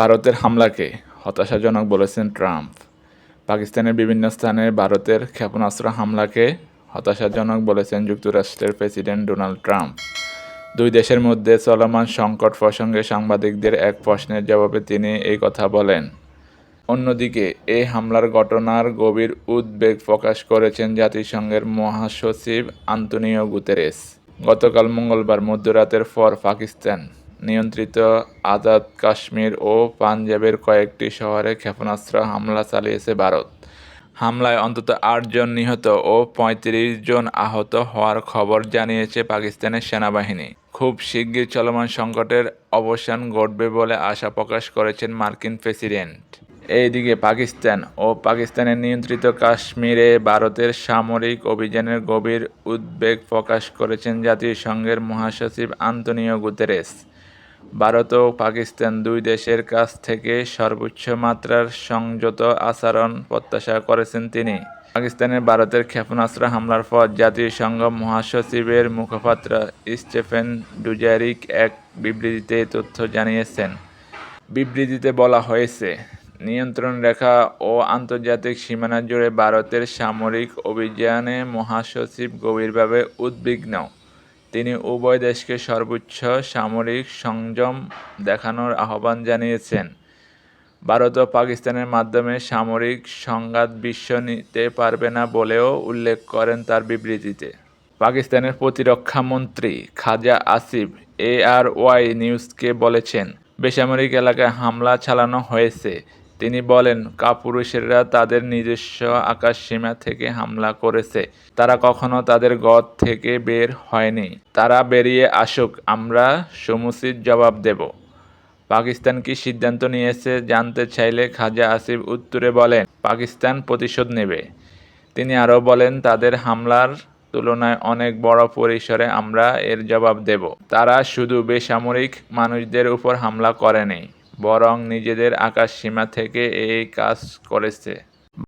ভারতের হামলাকে হতাশাজনক বলেছেন ট্রাম্প। পাকিস্তানের বিভিন্ন স্থানে ভারতের ক্ষেপণাস্ত্র হামলাকে হতাশাজনক বলেছেন যুক্তরাষ্ট্রের প্রেসিডেন্ট ডোনাল্ড ট্রাম্প। দুই দেশের মধ্যে চলমান সংকট প্রসঙ্গে সাংবাদিকদের এক প্রশ্নের জবাবে তিনি এই কথা বলেন। অন্যদিকে এই হামলার ঘটনার গভীর উদ্বেগ প্রকাশ করেছেন জাতিসংঘের মহাসচিব আন্তোনিও গুতেরেস। গতকাল মঙ্গলবার মধ্যরাতের পর পাকিস্তান নিয়ন্ত্রিত আজাদ কাশ্মীর ও পাঞ্জাবের কয়েকটি শহরে ক্ষেপণাস্ত্র হামলা চালিয়েছে ভারত। হামলায় অন্তত আটজন নিহত ও পঁয়ত্রিশ জন আহত হওয়ার খবর জানিয়েছে পাকিস্তানের সেনাবাহিনী। খুব শিগগির চলমান সংকটের অবসান ঘটবে বলে আশা প্রকাশ করেছেন মার্কিন প্রেসিডেন্ট। এইদিকে পাকিস্তান ও পাকিস্তানের নিয়ন্ত্রিত কাশ্মীরে ভারতের সামরিক অভিযানের গভীর উদ্বেগ প্রকাশ করেছেন জাতিসংঘের মহাসচিব আন্তোনিও গুতেরেস। ভারত ও পাকিস্তান দুই দেশের কাছ থেকে সর্বোচ্চ মাত্রার সংযত আচরণ প্রত্যাশা করেছেন তিনি। পাকিস্তানের ভারতের ক্ষেপণাস্ত্র হামলার পর জাতিসংঘ মহাসচিবের মুখপাত্র স্টেফেন ডুজারিক এক বিবৃতিতে তথ্য জানিয়েছেন। বিবৃতিতে বলা হয়েছে, নিয়ন্ত্রণ রেখা ও আন্তর্জাতিক সীমানা জুড়ে ভারতের সামরিক অভিযানে মহাসচিব গভীরভাবে উদ্বিগ্ন। তিনি উভয় দেশকে সর্বোচ্চ সামরিক সংযম দেখানোর আহ্বান জানিয়েছেন। ভারত ও পাকিস্তানের মাধ্যমে সামরিক সংঘাত বিশ্ব নিতে পারবে না বলেও উল্লেখ করেন তার বিবৃতিতে। পাকিস্তানের প্রতিরক্ষা মন্ত্রী খাজা আসিফ এ আর ওয়াই নিউজকে বলেছেন, বেসামরিক এলাকায় হামলা চালানো হয়েছে। তিনি বলেন, কাপুরুষেরা তাদের নিজস্ব আকাশসীমা থেকে হামলা করেছে। তারা কখনো তাদের ঘর থেকে বের হয়নি। তারা বেরিয়ে আসুক, আমরা সমুচিত জবাব দেব। পাকিস্তান কি সিদ্ধান্ত নিয়েছে জানতে চাইলে খাজা আসিফ উত্তরে বলেন, পাকিস্তান প্রতিশোধ নেবে। তিনি আরও বলেন, তাদের হামলার তুলনায় অনেক বড় পরিসরে আমরা এর জবাব দেব। তারা শুধু বেসামরিক মানুষদের উপর হামলা করেনি। বরং নিজেদের আকাশসীমা থেকে এই কাজ করেছে।